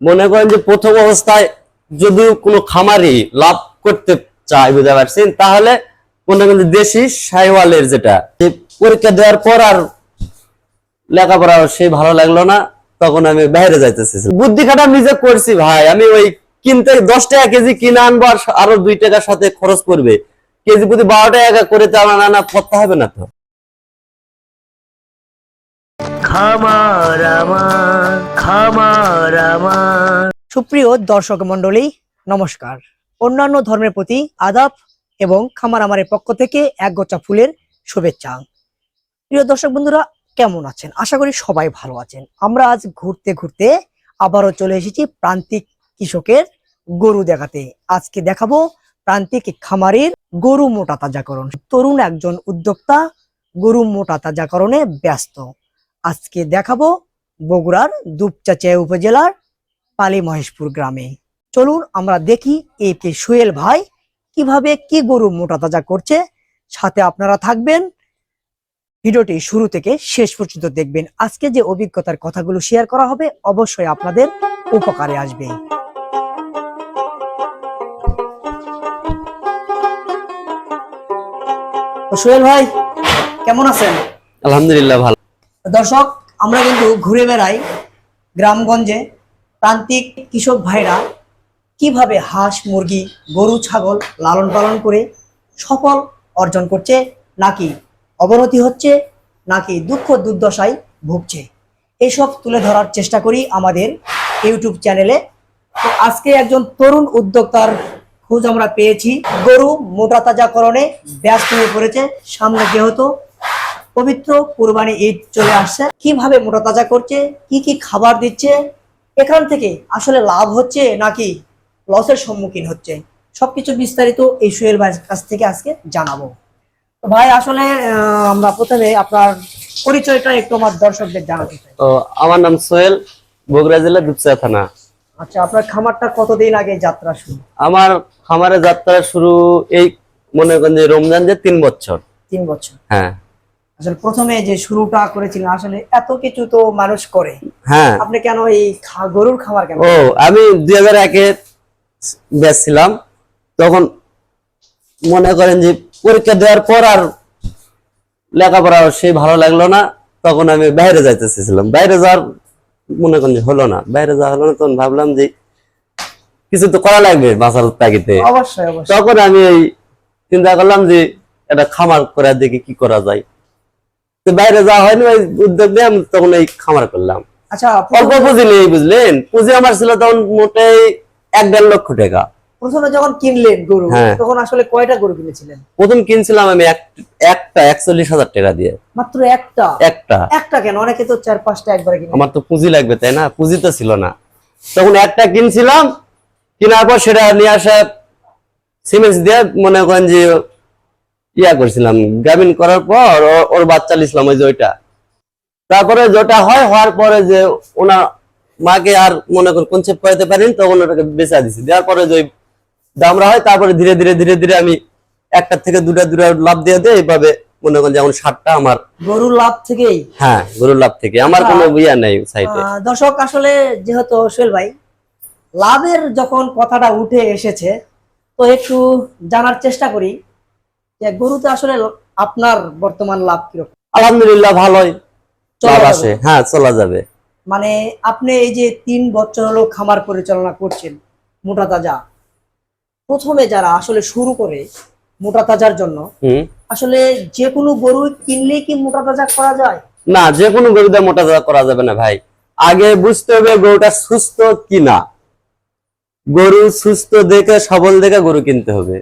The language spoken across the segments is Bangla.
মনে করেন যে প্রথম অবস্থায় যদি কোনো খামারি লাভ করতে চায় বুঝতে পারছেন, তাহলে মনে করেন দেশি সাইওয়ালের যেটা পরীক্ষা দেওয়ার পর আর লেখাপড়া সেই ভালো লাগল না, তখন আমি বাইরে যাইতেছি। বুদ্ধি খাটা নিজে করছি ভাই, আমি ওই কিনতে দশ টাকা কেজি কিনে আনব আর আরও দুই টাকার সাথে খরচ করবে। কেজি প্রতি বারো টাকা করে তো আমার না করতে হবে না তো। খামার আমার খামার আমার। সুপ্রিয় দর্শক মন্ডলী নমস্কার। অন্যান্য ধর্মের প্রতি আদাব এবং খামার আমারের পক্ষ থেকে একগোচা ফুলের শুভেচ্ছা। প্রিয় দর্শক বন্ধুরা, কেমন আছেন? আশা করি সবাই ভালো আছেন। আমরা আজ ঘুরতে ঘুরতে আবারও চলে এসেছি প্রান্তিক কৃষকের গরু দেখাতে। আজকে দেখাবো প্রান্তিক খামারের গরু মোটা তাজাকরণ। তরুণ একজন উদ্যোক্তা গরু মোটা তাজাকরণে ব্যস্ত। আজকে দেখাবো বগুড়ার দুপচাচিয়া উপজেলার পালি মহেশপুর গ্রামে। চলুন আমরা দেখি এ কে সোহেল ভাই কীভাবে কি গরু মোটা তাজা করছে। সাথে আপনারা থাকবেন। ভিডিওটি শুরু থেকে শেষ পর্যন্ত দেখবেন। আজকে যে অভিজ্ঞতার কথাগুলো শেয়ার করা হবে, অবশ্যই আপনাদের উপকারে আসবে। সোহেল ভাই, কেমন আছেন? আলহামদুলিল্লাহ, ভালো দর্শক, আমরা কিন্তু ঘুরে বেড়াই গ্রামগঞ্জে। প্রান্তিক কৃষক ভাইরা কীভাবে হাঁস, মুরগি, গরু, ছাগল লালন পালন করে সফল অর্জন করছে, নাকি অবনতি হচ্ছে, নাকি দুঃখ দুর্দশায় ভুগছে, এসব তুলে ধরার চেষ্টা করি আমাদের ইউটিউব চ্যানেলে। তো আজকে একজন তরুণ উদ্যোক্তার খোঁজ আমরা পেয়েছি। গরু মোটা তাজাকরণে ব্যস্ত হয়ে পড়েছে, সামনে যেহেতু পবিত্র কুরবানি ঈদ চলে আসছে। কীভাবে মোটা তাজা করছে? কি কি খাবার দিচ্ছে? এখান থেকে আসলে লাভ হচ্ছে নাকি লসের সম্মুখীন হচ্ছে? সবকিছু বিস্তারিত এই সোহেল ভাইয়ের কাছ থেকে আজকে জানাব। তো ভাই আসলে আমরা প্রথমে আপনার পরিচয়টা একটু আমার দর্শকদের জানাতে চাই। তো আমার নাম সোহেল বগুড়া জেলা দুপচা থানা। আচ্ছা আপনার খামারটা কতদিন আগে যাত্রা শুরু? আমার খামারের যাত্রা শুরু এই মনে করেন যে রমজান যে তিন বছর। তিন বছর। হ্যাঁ। আসলে প্রথমে যে শুরুটা করেছিলেন আসলে এত কিছু তো মানুষ করে। হ্যাঁ। আপনি কেন এই গরুর খামার কেন ও আমি দুই হাজার একে বেচছিলাম। তখন মনে করেন যে পরীক্ষা দেওয়ার পর আর লেখাপড়া সেই ভালো লাগল না। তখন আমি বাইরে যাইতেছিলাম। বাইরে যাওয়ার মনে করেন যে হলো না। বাইরে যাওয়া হলো না তখন ভাবলাম যে কিছু তো করা লাগবে বাঁচার তাগিতে অবশ্যই অবশ্যই। তখন আমি এই চিন্তা করলাম যে একটা খামার করে দেখি কি করা যায়? বাইরে যাওয়া হয়নি ওই উদ্যোগ নিয়ে আমি তখন এই খামার করলাম। আচ্ছা অল্প পুঁজি নেই বুঝলেন? পুঁজি আমার ছিল তখন মোটেই এক দেড় লক্ষ টাকা। প্রথমে যখন কিনলেন গরু হ্যাঁ। তখন আসলে কয়টা গরু কিনেছিলেন? প্রথম কিনছিলাম আমি একটা একচল্লিশ হাজার টাকা দিয়ে। মাত্র একটা? একটা। একটা কেন? অনেকে তো চার পাঁচটা একবারে কিনে। আমার তো পুঁজি লাগবে তাই না? পুঁজি তো ছিল না। তখন একটা কিনছিলাম কেনার পর সেটা নিয়ে আসা সিমেন্ট দিয়ে মনে করেন যে ইয়া করছিলাম। গাভিন করার পর ওর বাচ্চা লিছিলাম ওই যে ওইটা। তারপরে যেটা হয় হওয়ার পরে যে ওনার মাকে আর মনে করেন কনসেপ্ট করাতে পারিনি তখন ওটাকে বেচা দিছি। দেওয়ার পরে যে দামরা হয় তারপরে ধীরে ধীরে ধীরে ধীরে আমি একটা থেকে দুটা দুটা লাভ দিয়ে দিয়ে এইভাবে মনে করেন যেমন ষাটটা আমার গরুর লাভ থেকেই? হ্যাঁ গরুর লাভ থেকে। আমার কোনো ইয়া নেই সাইটে দর্শক আসলে যেহেতু সোহেল ভাই লাভের যখন কথাটা উঠে এসেছে তো একটু জানার চেষ্টা করি। যে গরুতে আসলে আপনার বর্তমান লাভ কীরকম? আলহামদুলিল্লাহ ভালোই। চলা লাভ? আসে হ্যাঁ চলা যাবে। মানে আপনি এই যে তিন বছর হলো খামার পরিচালনা করছেন মোটা তাজা প্রথমে যারা আসলে শুরু করে মোটা তাজার জন্য আসলে যে কোনো গরু কিনলে কি মোটা তাজা করা যায়? না যে কোনো গরুতে মোটা তাজা করা যাবে না ভাই। আগে বুঝতে হবে গরুটা সুস্থ কি না গরু সুস্থ দেখে সবল দেখে গরু কিনতে হবে।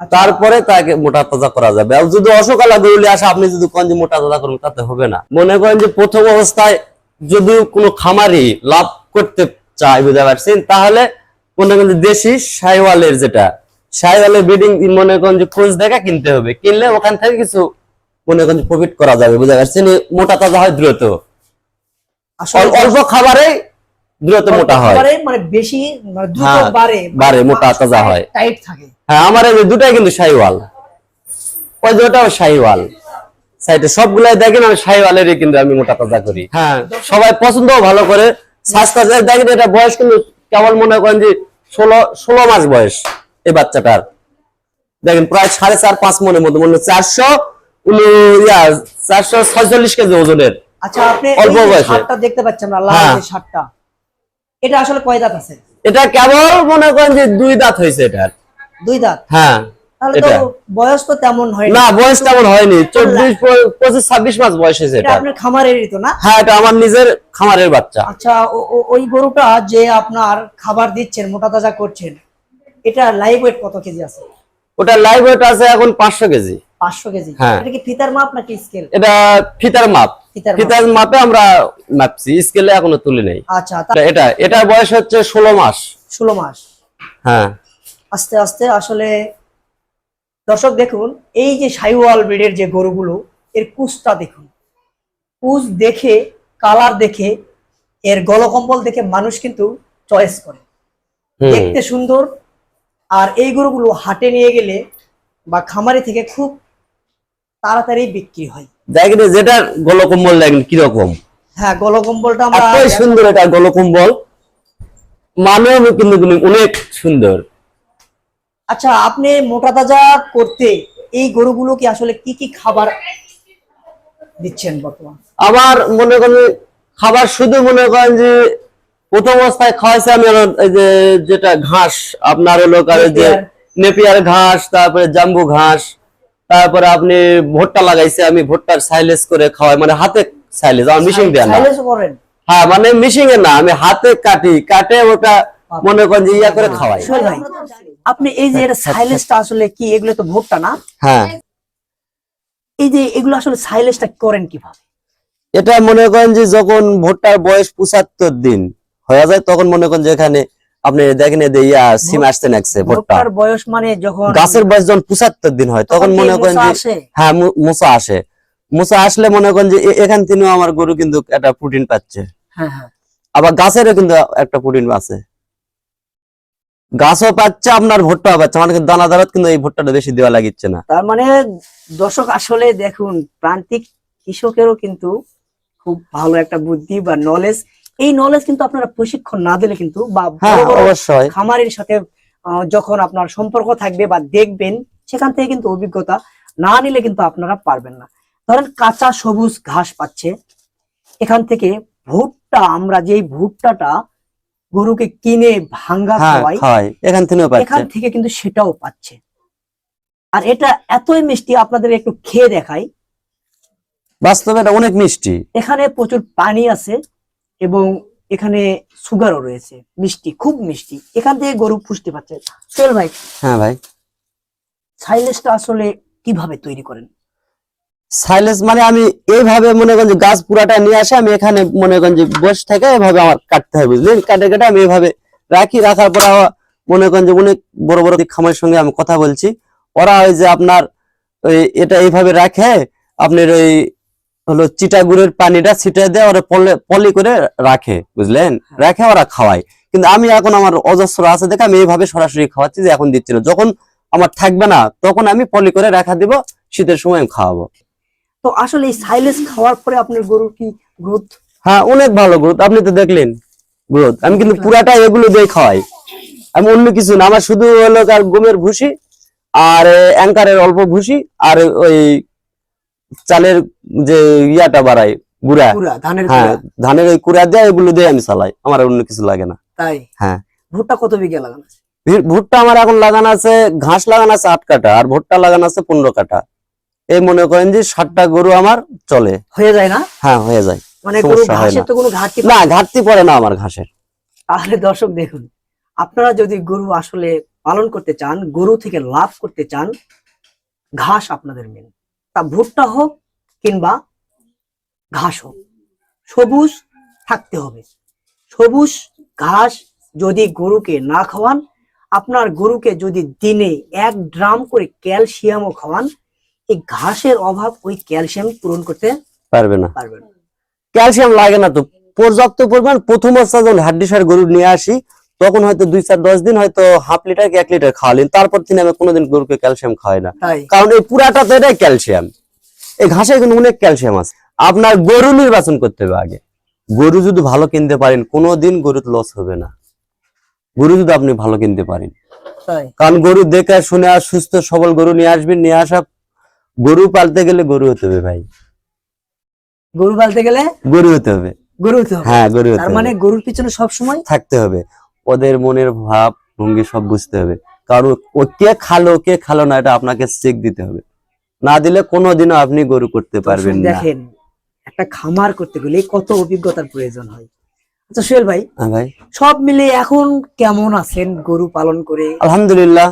তারপরে তাকে মোটা তাজা করা যাবে। আর যদি অসকালা গরু নিয়ে আসে আপনি যদি কোন যে মোটা তাজা করুন তাতে হবে না। মনে করেন যে প্রথম অবস্থায় যদি কোনো খামারি লাভ করতে চায় বুঝতে পারছেন তাহলে মনে করেন দেশি সাইওয়ালের যেটা সাইওয়ালের ব্রিডিং মনে করেন যে খোঁজ দেখা কিনতে হবে। কিনলে ওখান থেকে কিছু মনে করেন প্রফিট করা যাবে বুঝতে পারছেন? মোটা তাজা হয় দ্রুত। অল্প খাবারে দ্রুত মোটা হয়। মানে বেশি মানে দ্রুত হ্যাঁ, বাড়ে বাড়ে, মোটা তাজা হয়। টাইট থাকে। হ্যাঁ আমার এই দুটাই কিন্তু শাহিওয়াল ওই দুটাও শাহিওয়াল সাইডে সবগুলাই দেখেন আমি শাহিওয়ালেরই কিন্তু আমি মোটা তাজা করি। হ্যাঁ। সবাই পছন্দও ভালো করে। স্বাস্থ্য দেখেন এটা বয়স কিন্তু কেবল মনে করেন যে ষোলো ষোলো মাস বয়স এই বাচ্চাটার। দেখেন প্রায় সাড়ে চার পাঁচ মনের মতো মনে চারশো উনি- ইয়া চারশো ছয়চল্লিশ কেজি ওজনের। আচ্ছা আপনি অল্প বয়সে। দেখতে পাচ্ছেন আমরা লাল। শার্টটা এটা আসলে কয় দাঁত আছে? এটা কেবল মনে করেন যে দুই দাঁত হয়েছে এটার। দুই দাঁত? হ্যাঁ এটা। বয়স তো তেমন হয় না বয়স তেমন হয়নি। চব্বিশ পঁচিশ ছাব্বিশ মাস বয়স হয়েছে এটা এটা। আপনার খামারেরই তো না? হ্যাঁ এটা আমার নিজের খামারের বাচ্চা। আচ্ছা ওই গরুটা যে আপনার খাবার দিচ্ছেন মোটা তাজা করছেন এটা লাইভ ওয়েট কত কেজি আছে? ওটা লাইভ ওয়েট আছে এখন পাঁচশো কেজি। পাঁচশো কেজি। হ্যাঁ। এটা কি ফিতার মাপ নাকি স্কেল এটা ফিতার মাপ। ফিতার মাপে আমরা মাপছি স্কেলে এখনও তুলি নাই। আচ্ছা এটা এটার বয়স হচ্ছে ষোলো মাস। ষোলো মাস। হ্যাঁ। আস্তে আস্তে আসলে দর্শক দেখুন এই যে সাইওয়াল ব্রিডের যে গরুগুলো এর কুচটা দেখুন। কুচ দেখে কালার দেখে এর গলকম্বল দেখে মানুষ কিন্তু চয়েস করে। দেখতে সুন্দর আর এই গরুগুলো হাটে নিয়ে গেলে বা খামারি থেকে খুব তাড়াতাড়ি বিক্রি হয়। দেখেন যেটার গলকম্বল দেখেন কীরকম। হ্যাঁ গলকম্বলটা আমরা এতই সুন্দর এটা গলকম্বল। মানেও কিন্তু অনেক সুন্দর। আচ্ছা আপনি মোটা তাজা করতে এই গরুগুলোকে আসলে কি কি খাবার দিচ্ছেন বর্তমান? আমার মনে করেন খাবার শুধু মনে করেন যে প্রথম অবস্থায় খাওয়াইছে আমি যে যেটা ঘাস আপনার হলো যে। নেপিয়ার ঘাস তারপরে জাম্বু ঘাস তারপরে আপনি ভুট্টা লাগাইছে আমি ভুট্টার সাইলেজ করে খাওয়াই মানে হাতে সাইলেজ আমার মিশিং দেয় না। হ্যাঁ মানে মিশিং এ না আমি হাতে কাটি কাটে ওটা মনে করেন যে ইয়া করে খাওয়াই। আপনি এই যে এটা সাইলেন্সটা আসলে কি এগুলো তো ভুট্টা না? হ্যাঁ। এই যে এগুলো আসলে সাইলেন্সটা করেন কীভাবে? এটা মনে করেন যে যখন ভুট্টার বয়স পঁচাত্তর দিন হয়ে যায় তখন মনে করেন যে এখানে আপনি দেখেন যে ইয়া সিম আসতে নাকছে ভুট্টা। বয়স মানে যখন গাছের বয়স যখন পঁচাত্তর দিন হয় তখন মনে করেন যে হ্যাঁ মু- মোচা আসে। মোচা আসলে মনে করেন যে এখান থেকেও আমার গরু কিন্তু একটা প্রোটিন পাচ্ছে। হ্যাঁ হ্যাঁ। আবার গাছেরও কিন্তু একটা প্রোটিন আছে গাছও পাচ্ছে আপনার ভুট্টাও পাচ্ছে। আমার কিন্তু দানাদারত কিন্তু এই ভুট্টাটা বেশি দেওয়া লাগিচ্ছে না। তার মানে দর্শক আসলে দেখুন প্রান্তিক কৃষকেরও কিন্তু খুব ভালো একটা বুদ্ধি বা নলেজ এই নলেজ কিন্তু আপনারা প্রশিক্ষণ না দিলে কিন্তু বা হ্যাঁ অবশ্যই। খামারের সাথে যখন আপনার সম্পর্ক থাকবে বা দেখবেন সেখান থেকে কিন্তু অভিজ্ঞতা না নিলে কিন্তু আপনারা পারবেন না। ধরেন কাঁচা সবুজ ঘাস পাচ্ছে এখান থেকে ভুট্টা আমরা যেই ভুট্টাটা গরুকে কিনে ভাঙ্গা হ্যাঁ খাওয়াই খাওয়াই এখান থেকেও এখান থেকে কিন্তু সেটাও পাচ্ছে। আর এটা এতই মিষ্টি আপনাদের একটু খেয়ে দেখাই। বাস্তবে এটা অনেক মিষ্টি। এখানে প্রচুর পানি আছে এবং এখানে সুগারও রয়েছে। মিষ্টি খুব মিষ্টি। এখান থেকে গরু পুষ্টি পাচ্ছে সোহেল ভাই হ্যাঁ ভাই। সাইলেসটা আসলে কীভাবে তৈরি করেন? সাইলেন্স মানে আমি এইভাবে মনে করেন যে গাছ পুরাটা নিয়ে আসে আমি এখানে মনে করেন যে বসে থেকে এভাবে আমার কাটতে হয় বুঝলেন? কাটে কাটে আমি এভাবে রাখি রাখার পর মনে করেন যে অনেক বড় বড় খামারের সঙ্গে আমি কথা বলছি। ওরা ওই যে আপনার ওই এটা এইভাবে রাখে আপনার ওই হলো চিটা গুড়ের পানিটা ছিটে দেয় ওরা পলে পলি করে রাখে বুঝলেন? রাখে ওরা খাওয়ায়। কিন্তু আমি এখন আমার অজস্র আছে দেখে আমি এইভাবে সরাসরি খাওয়াচ্ছি যে এখন দিচ্ছি না। যখন আমার থাকবে না তখন আমি পলি করে রাখা দিব শীতের সময় আমি খাওয়াবো। তো আসলে এই সাইলেস খাওয়ার পরে আপনার গরুর কি গ্রোথ হ্যাঁ অনেক ভালো গ্রোথ আপনি তো দেখলেন গ্রোথ আমি কিন্তু পুরাটা এগুলো দিয়ে খাওয়াই। আমি অন্য কিছু না আমার শুধু হলো আর গমের ভুসি আর অ্যাঙ্কারের অল্প ভুসি আর ওই চালের যে ইয়াটা বাড়াই গুড়া। ধানের হ্যাঁ ধানের ওই কুড়া দিয়ে এগুলো দিয়ে আমি চালাই আমার অন্য কিছু লাগে না। তাই? হ্যাঁ। ভুট্টা কত বিঘা লাগানো আছে? ভুট্টা আমার এখন লাগানো আছে ঘাস লাগানো আছে আট কাটা আর ভুট্টা লাগানো আছে পনেরো কাটা এই মনে করেন যে ষাটটা গরু আমার চলে। হয়ে যায় না? হ্যাঁ হয়ে যায়। মানে গরু ঘাসের তো কোনো ঘাটতি না? ঘাটতি পড়ে না আমার ঘাসের। তাহলে দর্শক দেখুন আপনারা যদি গরু আসলে পালন করতে চান গরু থেকে লাভ করতে চান ঘাস আপনাদের মেন। তা ভুট্টা হোক কিংবা ঘাস হোক সবুজ থাকতে হবে। সবুজ ঘাস যদি গরুকে না খাওয়ান আপনার গরুকে যদি দিনে এক ড্রাম করে ক্যালসিয়ামও খাওয়ান এই ঘাসের অভাব ওই ক্যালসিয়াম পূরণ করতে পারবে না। পারবে না। ক্যালসিয়াম লাগে না তো। পর্যাপ্ত পরিমাণ প্রথম অবস্থা যখন হাড্ডি সার গরু নিয়ে আসি তখন হয়তো দুই চার দশ দিন হয়তো হাফ লিটার কি এক লিটার খাওয়ালেন তারপর দিন আমি কোনোদিন গরুকে ক্যালসিয়াম খাওয়াই না। কারণ এই পুরাটা তো এটাই ক্যালসিয়াম। এই ঘাসে কিন্তু অনেক ক্যালসিয়াম আছে। আপনার গরু নির্বাচন করতে হবে আগে। গরু যদি ভালো কিনতে পারেন কোনোদিন গরুর লস হবে না। গরু যদি আপনি ভালো কিনতে পারেন। কারণ গরু দেখে শুনে আর সুস্থ সবল গরু নিয়ে আসবেন নিয়ে আসা গরু পালতে গেলে গরু হতে হবে ভাই। গরু পালতে গেলে গরু হতে হবে। গরু হতে হবে। হ্যাঁ গরু হতে হবে মানে গরুর পিছনে সব সময় থাকতে হবে। ওদের মনের ভাব ভঙ্গি সব বুঝতে হবে। কারণ ও কে খালো কে খালো না এটা আপনাকে চেক দিতে হবে। না দিলে কোনোদিনও আপনি গরু করতে পারবেন না। দেখেন একটা খামার করতে গেলে কত অভিজ্ঞতার প্রয়োজন হয়। আচ্ছা সোহেল ভাই হ্যাঁ ভাই। সব মিলে এখন কেমন আছেন গরু পালন করে? আলহামদুলিল্লাহ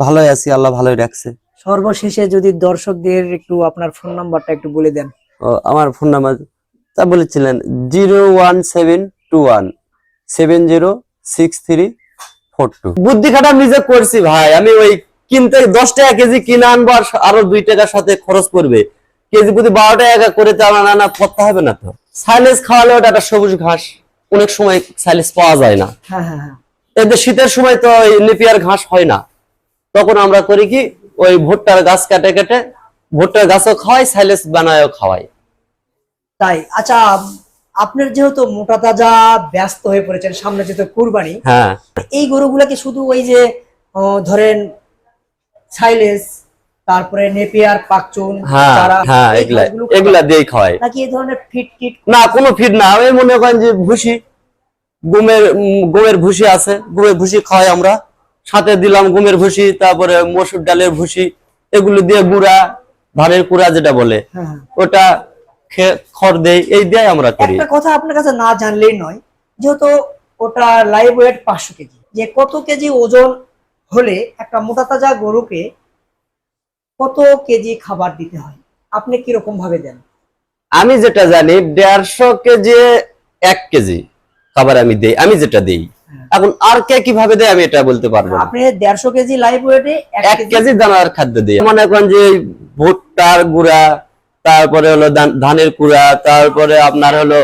ভালোই আছি আল্লাহ ভালোই রাখছে। সর্বশেষে যদি দর্শকদের একটু আপনার ফোন নাম্বারটা একটু বলে দেন। ও, আমার ফোন নাম্বার তা বলেছিলেন zero one seven two one seven zero six three four two বুদ্ধি খাটা নিজে করছি ভাই। আমি ওই কিনতে দশ টাকা কেজি কিনে আনব আর আরও দুই টাকার সাথে খরচ পড়বে কেজি প্রতি বারো টাকা করে তো আমার না করতে হবে না তো। খাওয়ালে ওটা একটা সবুজ ঘাস। অনেক সময় পাওয়া যায় না। হ্যাঁ হ্যাঁ হ্যাঁ। এদের শীতের সময় তো ওই নেপিয়ার ঘাস হয় না। তখন আমরা করি কি ওই ভুট্টার গাছ কেটে কেটে ভুট্টার গাছও খাওয়াই সাইলেন্স বানায়ও খাওয়াই। তাই। আচ্ছা আপনার যেহেতু মোটা তাজা ব্যস্ত হয়ে পড়েছেন সামনে যেহেতু কুরবানি হ্যাঁ। এই গরুগুলাকে শুধু ওই যে ধরেন সাইলেস তারপরে নেপিয়ার পাকচুন হ্যাঁ হ্যাঁ এগুলা নাকি এই ধরনের ফিট টিট না কোনো ফিট না ওই মনে করেন যে ভুসি গমের ভুসি আছে গমের ভুসি খাওয়াই আমরা। সাথে দিলাম গমের ভুসি তারপরে মসুর ডালের ভুসি এগুলো দিয়ে গুড়া ধানের কুড়া যেটা বলে ওটা খড় দেই এই দিয়ে আমরা করি। একটা কথা আপনার কাছে না জানলেই নয় যেহেতু ওটা লাইভ ওয়েট পাঁচশো কেজি। যে কত কেজি ওজন হলে একটা মোটা তাজা গরুকে কত কেজি খাবার দিতে হয়? আপনি কীরকম ভাবে দেন? আমি যেটা জানি দেড়শো কেজি এক কেজি খাবার আমি দেই আমি যেটা দেই। হ্যাঁ। এখন আর কে কীভাবে দেয় আমি এটা বলতে পারব আপনি দেড়শো কেজি লাইভ ওয়েটে এক কেজি দানার খাদ্য দিই। মনে করেন যে ভুট্টার গুঁড়া তারপরে হলো ধানের কুড়া তারপরে আপনার হলো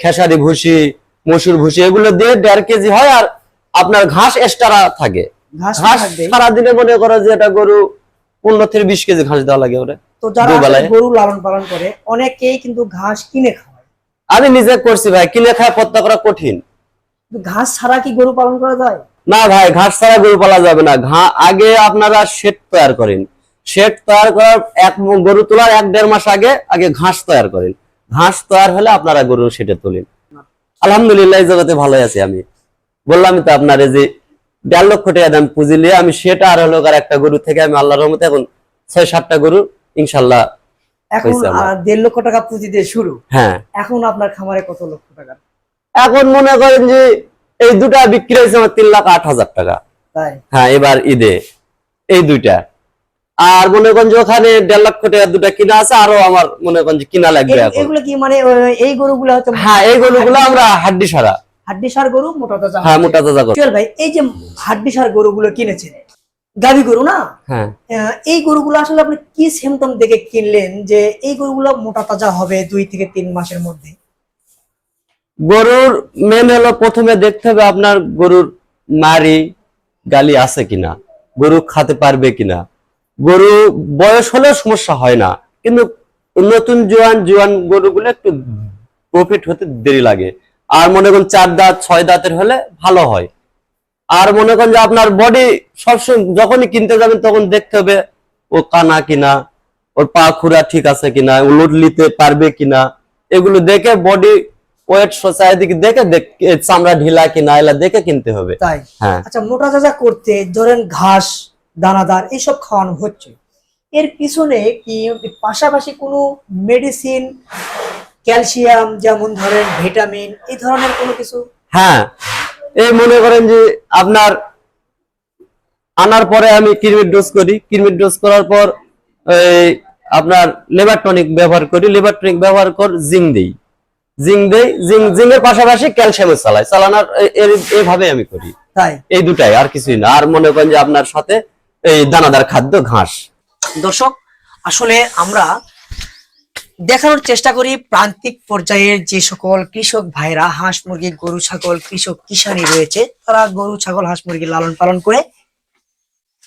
খেসারি ভুসি মসুর ভুসি এগুলো দিয়ে দেড় কেজি হয় আর আপনার ঘাস এক্সট্রা থাকে। ঘাস সারাদিনে মনে করো যে এটা গরু পনেরো থেকে বিশ কেজি ঘাস দেওয়া লাগে ওরে। তো যারা গরু লালন পালন করে অনেকেই কিন্তু ঘাস কিনে খাওয়ায় আমি নিজে করছি ভাই কিনে খায় পত্তা করা কঠিন। ঘাস ছাড়া কি গরু পালন করা যায়? না ভাই ঘাস ছাড়া গরু পালা যাবে না। ঘা আগে আপনারা শেড তৈরি করেন। শেড তৈরি করার এক গরু তোলার এক দেড় মাস আগে আগে ঘাস তৈরি করেন। ঘাস তৈরি হলে আপনারা গরু সেটে তোলেন। আলহামদুলিল্লাহ জগতে ভালো আছি আমি। বললাম তো আপনার যে দেড় লক্ষ টাকা দাম পুঁজি নিয়ে আমি সেটা আর হলো আর একটা গরু থেকে আমি আল্লাহর রহমতে এখন ছয় সাতটা গরু ইনশাল্লাহ এখন দেড় লক্ষ টাকা পুঁজি দিয়ে শুরু। হ্যাঁ। এখন আপনার খামারে কত লক্ষ টাকা? এখন মনে করেন যে এই দুটা বিক্রি হয়েছে আমার তিন লাখ আট হাজার টাকা। হ্যাঁ এবার ঈদে। এই দুইটা। আর মনে করেন যে ওখানে দেড় লক্ষ টাকা দুটা কিনা আছে আরও আমার মনে করেন যে কিনা লাগবে এখন। এগুলো কি মানে এই গরুগুলো হচ্ছে হ্যাঁ এই গরুগুলো আমরা হাড্ডি সারা হাড্ডি সার গরু মোটা তাজা হ্যাঁ মোটা তাজা গরু। ভাই এই যে হাড্ডি সার গরুগুলো কিনেছেন গাভী গরু না? হ্যাঁ। এই গরুগুলো আসলে আপনি কি সিমটম দেখে কিনলেন যে এই গরুগুলো মোটা তাজা হবে দুই থেকে তিন মাসের মধ্যে? গরুর মেন হলো প্রথমে দেখতে হবে আপনার গরুর মারি গালি আছে কিনা গরু খাতে পারবে কিনা। গরু বয়স হলেও সমস্যা হয় না। কিন্তু নতুন জোয়ান জোয়ান গরুগুলো একটু প্রফিট হতে দেরি লাগে। আর মনে করেন চার দাঁত ছয় দাঁতের হলে ভালো হয়। আর মনে করেন যে আপনার বডি সবসময় যখনই কিনতে যাবেন তখন দেখতে হবে ও কানা কিনা ওর পা খুঁড়া ঠিক আছে কিনা ও লোড নিতে পারবে কিনা। এগুলো দেখে বডি ওয়েট সোসাইটি দেখে দেখ- চামড়া ঢিলা কিনা এলা দেখে কিনতে হবে। তাই? হ্যাঁ। আচ্ছা মোটা তাজা করতে ধরেন ঘাস দানাদার এইসব খাওয়ানো হচ্ছে। এর পিছনে কি পাশাপাশি কোনো মেডিসিন ক্যালসিয়াম যেমন ধরেন ভিটামিন এই ধরনের কোনো কিছু? হ্যাঁ এই মনে করেন যে আপনার আনার পরে আমি কিরমির ডোজ করি। কিরমির ডোজ করার পর আপনার লেবার টনিক ব্যবহার করি। লেবার টনিক ব্যবহার কর জিং দিই। জিং দেই। জিং জিং এর পাশাপাশি ক্যালসিয়াম চালাই। চালানোর এইভাবে আমি করি। তাই? এই দুটাই আর কিছুই না। আর মনে করেন যে আপনার সাথে এই দানাদার খাদ্য ঘাস। দর্শক আসলে আমরা দেখানোর চেষ্টা করি প্রান্তিক পর্যায়ের যে সকল কৃষক ভাইরা হাঁস মুরগি গরু ছাগল কৃষক কিষানি রয়েছে তারা গরু ছাগল হাঁস মুরগি লালন পালন করে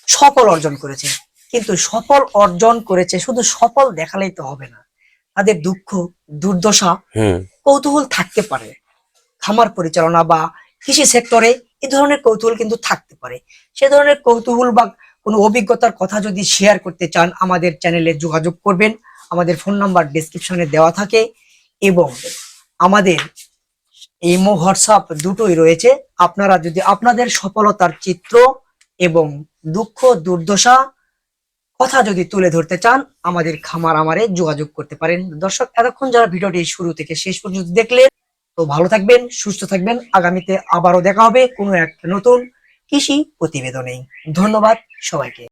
সফল অর্জন করেছে। কিন্তু সফল অর্জন করেছে শুধু সফল দেখালেই তো হবে না। তাদের দুঃখ দুর্দশা কৌতূহল থাকতে পারে। খামার পরিচালনা বা কৃষি সেক্টরে এই ধরনের কৌতূহল কিন্তু থাকতে পারে। সে ধরনের কৌতূহল বা কোনো অভিজ্ঞতার কথা যদি শেয়ার করতে চান, আমাদের চ্যানেলে যোগাযোগ করবেন। আমাদের ফোন নাম্বার ডিসক্রিপশনে দেওয়া থাকে এবং আমাদের ইমো হোয়াটসঅ্যাপ দুটোই রয়েছে। আপনারা যদি আপনাদের সফলতার চিত্র এবং দুঃখ, দুর্দশা কথা যদি তুলে ধরতে চান, আমাদের খামার আমারে যোগাযোগ করতে পারেন। দর্শক, এতক্ষণ যারা ভিডিওটি শুরু থেকে শেষ পর্যন্ত দেখলেন, তো ভালো থাকবেন, সুস্থ থাকবেন। আগামীতে আবারও দেখা হবে কোনো এক নতুন কৃষি প্রতিবেদনে ধন্যবাদ সবাইকে।